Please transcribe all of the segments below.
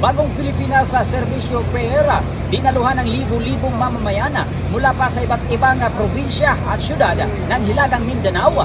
Bagong Pilipinas sa Servisyo Fair, dinaluhan ng libu-libong mamamayan mula pa sa iba't ibang probinsya at syudad ng Hilagang Mindanao.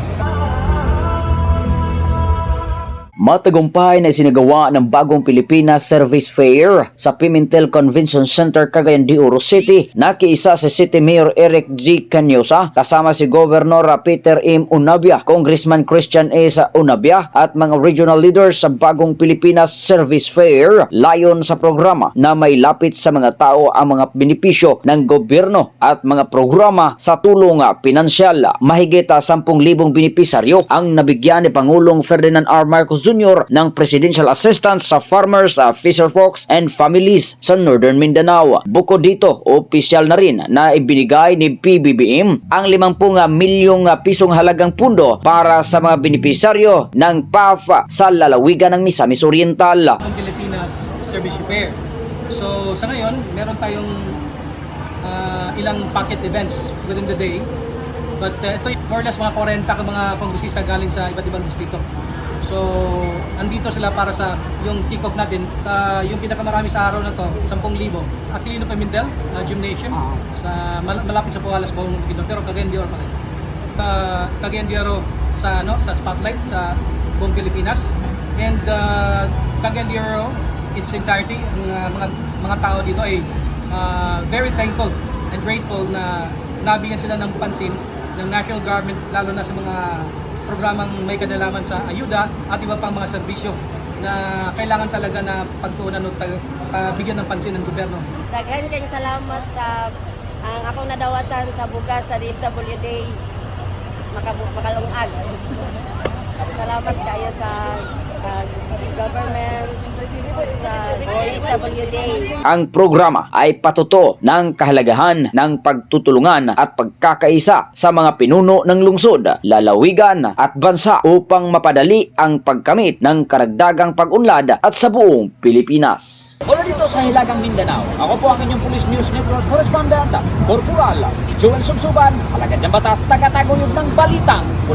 Matagumpay na isinagawa ng bagong Pilipinas Service Fair sa Pimentel Convention Center, Cagayan de Oro City. Nakiisa si City Mayor Eric G. Canyosa kasama si Governor Peter M. Unabia, Congressman Christian A. Unabia at mga regional leaders sa bagong Pilipinas Service Fair. Layon sa programa na may lapit sa mga tao ang mga benepisyo ng gobyerno at mga programa sa tulong pinansyal. Mahigit 10,000 benepisaryo ang nabigyan ni Pangulong Ferdinand R. Marcos Jr. ng Presidential Assistance sa Farmers, uh, Fisherfolks and Families sa Northern Mindanao. Bukod dito, opisyal na rin na ibinigay ni PBBM ang 50 milyong uh, pisong halagang pundo para sa mga benepisaryo ng PAF sa lalawigan ng Misamis Oriental. ng Pilipinas Service Fair. So sa ngayon, meron tayong ah, ilang packet events within the day. But uh, ito more or less mga 40 ka mga pangbusisa galing sa iba't ibang distrito. So, andito sila para sa yung kick-off natin. Ah, yung pinakamarami sa araw na to, 10,000. Aquilino Pimentel ah, Gymnasium sa mal- malapit sa Pualas, Bawang Pino, pero Cagayan de Oro pa rin. Uh, Cagayan de Oro sa ano sa spotlight sa buong Pilipinas and uh, Cagayan de Oro its entirety ang uh, mga mga tao dito ay uh, very thankful and grateful na nabigyan sila ng pansin ng national government lalo na sa mga programang may kadalaman sa ayuda at iba pang mga serbisyo na kailangan talaga na pagtuunan o uh, ng pansin ng gobyerno. Daghan kayong salamat sa ang akong nadawatan sa bugas sa DSWD makabu makalungag. Salamat kayo sa uh, DSWD. Ang programa ay patuto ng kahalagahan ng pagtutulungan at pagkakaisa sa mga pinuno ng lungsod, lalawigan at bansa upang mapadali ang pagkamit ng karagdagang pag-unlad at sa buong Pilipinas. Mula dito sa Hilagang Mindanao, ako po ang inyong Police News Network Correspondent, Corporal Joel Subsuban, alagad ng batas, taga-taguyod ng Balitang Pulis.